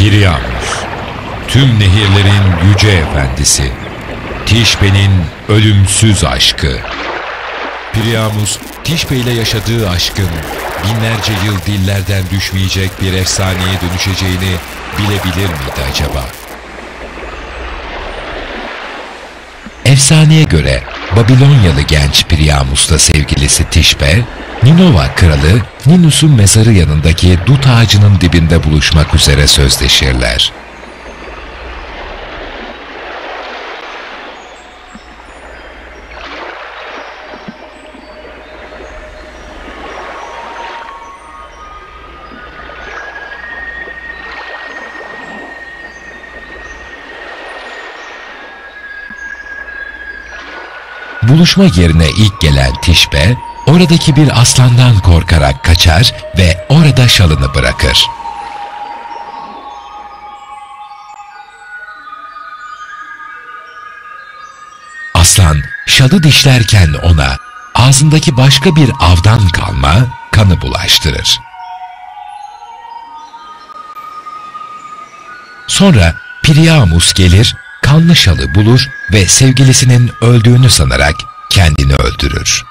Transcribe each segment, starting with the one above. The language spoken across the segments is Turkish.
Priamus, tüm nehirlerin yüce efendisi, Tişbe'nin ölümsüz aşkı. Priamus, Tişbe ile yaşadığı aşkın binlerce yıl dillerden düşmeyecek bir efsaneye dönüşeceğini bilebilir miydi acaba? Efsaneye göre Babilonyalı genç Priamus'la sevgilisi Tişbe, Ninova kralı Ninus'un mezarı yanındaki dut ağacının dibinde buluşmak üzere sözleşirler. Buluşma yerine ilk gelen Tişbe, oradaki bir aslandan korkarak kaçar ve orada şalını bırakır. Aslan şalı dişlerken ona ağzındaki başka bir avdan kalma kanı bulaştırır. Sonra Priamus gelir, kanlı şalı bulur ve sevgilisinin öldüğünü sanarak kendini öldürür.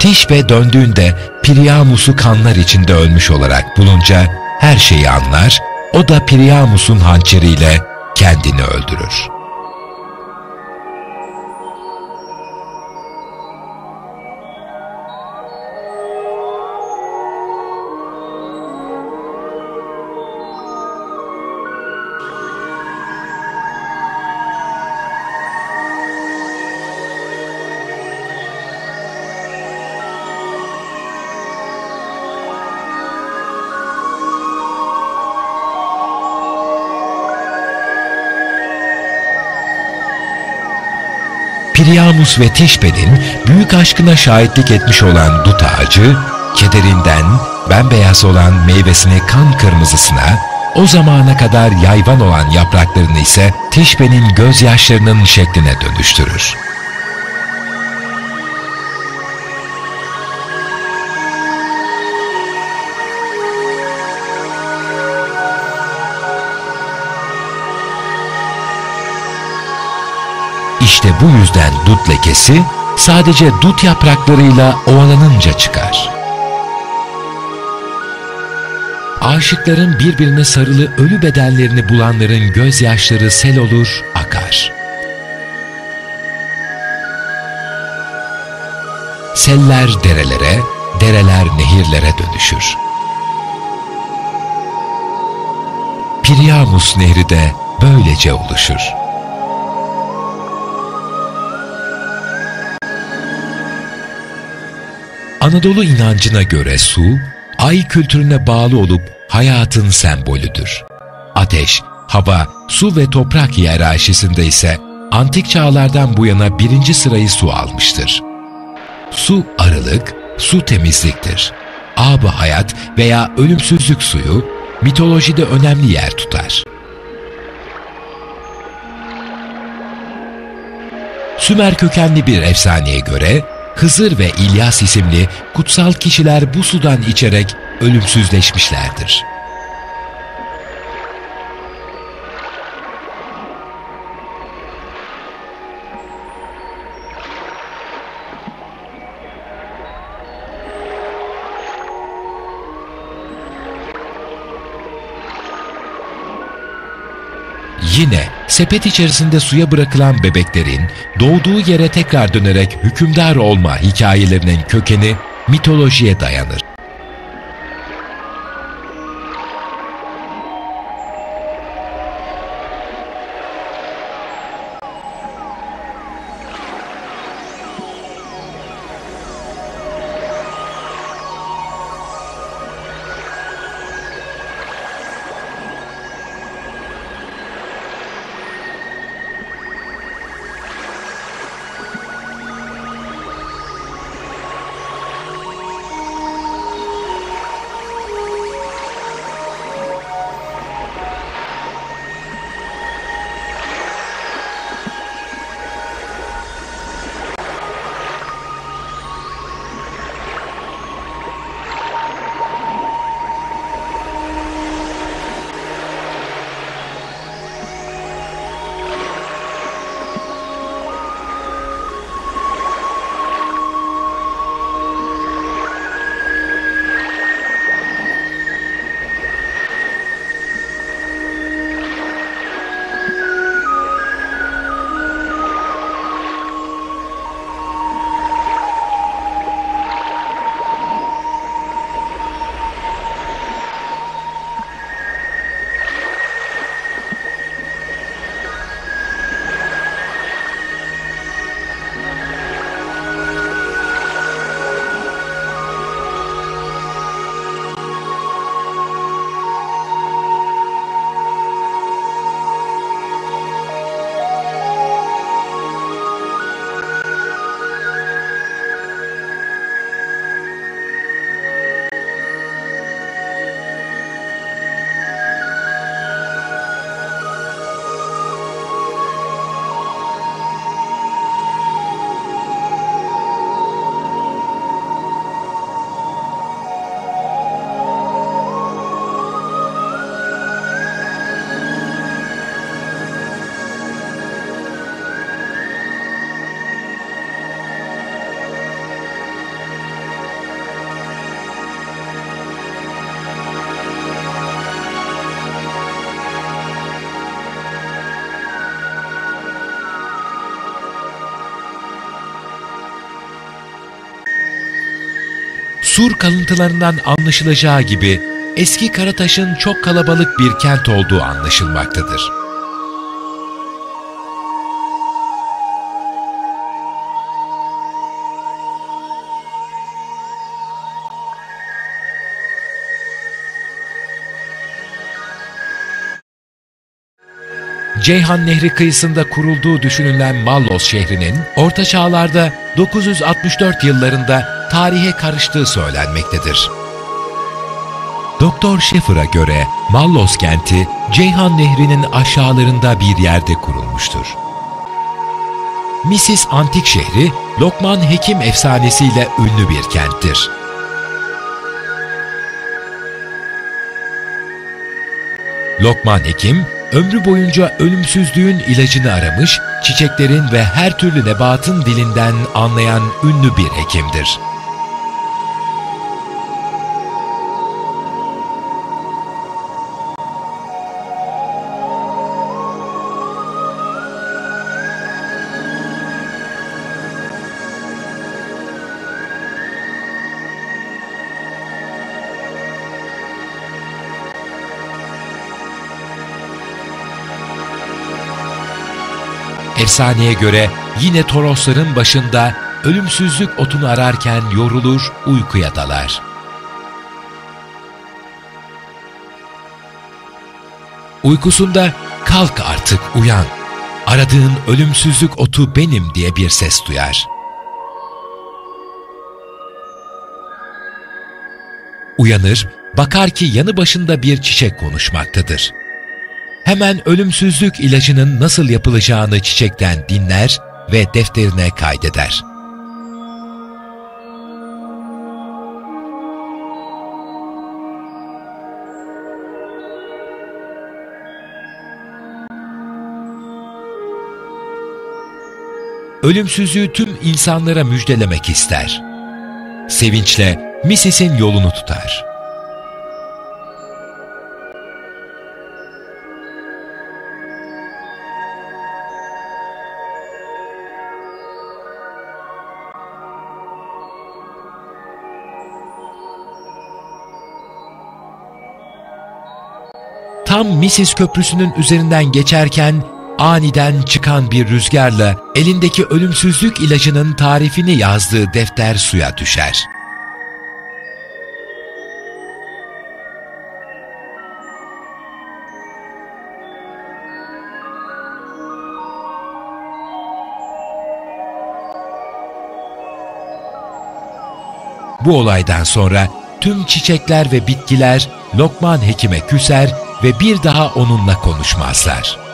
Tişbe döndüğünde Priamus'u kanlar içinde ölmüş olarak bulunca her şeyi anlar, o da Priamus'un hançeriyle kendini öldürür. Priamus ve Tişbe'nin büyük aşkına şahitlik etmiş olan dut ağacı, kederinden bembeyaz olan meyvesini kan kırmızısına, o zamana kadar yayvan olan yapraklarını ise Tişbe'nin gözyaşlarının şekline dönüştürür. İşte bu yüzden dut lekesi sadece dut yapraklarıyla ovalanınca çıkar. Aşıkların birbirine sarılı ölü bedenlerini bulanların gözyaşları sel olur, akar. Seller derelere, dereler nehirlere dönüşür. Priamus Nehri de böylece oluşur. Anadolu inancına göre su, ay kültürüne bağlı olup hayatın sembolüdür. Ateş, hava, su ve toprak hiyerarşisinde ise antik çağlardan bu yana birinci sırayı su almıştır. Su arılık, su temizliktir. Ab hayat veya ölümsüzlük suyu mitolojide önemli yer tutar. Sümer kökenli bir efsaneye göre Hızır ve İlyas isimli kutsal kişiler bu sudan içerek ölümsüzleşmişlerdir. Yine sepet içerisinde suya bırakılan bebeklerin doğduğu yere tekrar dönerek hükümdar olma hikayelerinin kökeni mitolojiye dayanır. Sur kalıntılarından anlaşılacağı gibi eski Karataş'ın çok kalabalık bir kent olduğu anlaşılmaktadır. Ceyhan Nehri kıyısında kurulduğu düşünülen Mallos şehrinin Orta Çağlar'da 964 yıllarında tarihe karıştığı söylenmektedir. Doktor Scheffer'a göre Mallos kenti Ceyhan Nehri'nin aşağılarında bir yerde kurulmuştur. Misis Antik şehri Lokman Hekim efsanesiyle ünlü bir kenttir. Lokman Hekim, ömrü boyunca ölümsüzlüğün ilacını aramış, çiçeklerin ve her türlü nebatın dilinden anlayan ünlü bir hekimdir. Efsaneye göre yine Torosların başında ölümsüzlük otunu ararken yorulur, uykuya dalar. Uykusunda kalk artık uyan, aradığın ölümsüzlük otu benim diye bir ses duyar. Uyanır, bakar ki yanı başında bir çiçek konuşmaktadır hemen ölümsüzlük ilacının nasıl yapılacağını çiçekten dinler ve defterine kaydeder. Ölümsüzlüğü tüm insanlara müjdelemek ister. Sevinçle Misis'in yolunu tutar. Tam Misis Köprüsü'nün üzerinden geçerken aniden çıkan bir rüzgarla elindeki ölümsüzlük ilacının tarifini yazdığı defter suya düşer. Bu olaydan sonra tüm çiçekler ve bitkiler Lokman Hekim'e küser ve bir daha onunla konuşmazlar.''